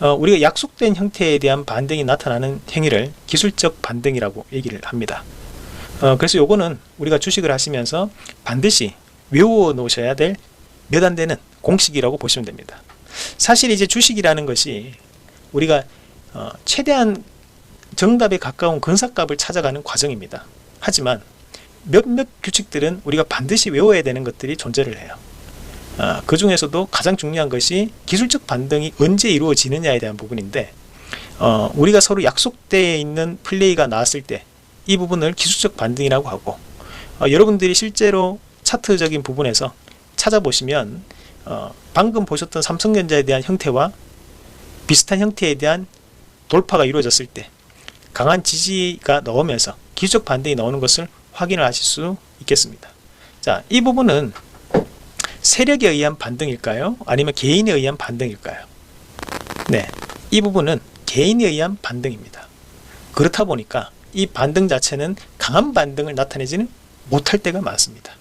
어, 우리가 약속된 형태에 대한 반등이 나타나는 행위를 기술적 반등이라고 얘기를 합니다. 어, 그래서 요거는 우리가 주식을 하시면서 반드시 외워 놓으셔야 될 몇 안 되는 공식이라고 보시면 됩니다. 사실 이제 주식이라는 것이 우리가 어, 최대한 정답에 가까운 근사값을 찾아가는 과정입니다. 하지만 몇몇 규칙들은 우리가 반드시 외워야 되는 것들이 존재를 해요. 아, 그 중에서도 가장 중요한 것이 기술적 반등이 언제 이루어지느냐에 대한 부분인데 어, 우리가 서로 약속되어 있는 플레이가 나왔을 때 이 부분을 기술적 반등이라고 하고 어, 여러분들이 실제로 차트적인 부분에서 찾아보시면 어, 방금 보셨던 삼성전자에 대한 형태와 비슷한 형태에 대한 돌파가 이루어졌을 때 강한 지지가 나오면서 기술적 반등이 나오는 것을 확인을 하실 수 있겠습니다. 자, 이 부분은 세력에 의한 반등일까요? 아니면 개인에 의한 반등일까요? 네, 이 부분은 개인에 의한 반등입니다. 그렇다 보니까 이 반등 자체는 강한 반등을 나타내지는 못할 때가 많습니다.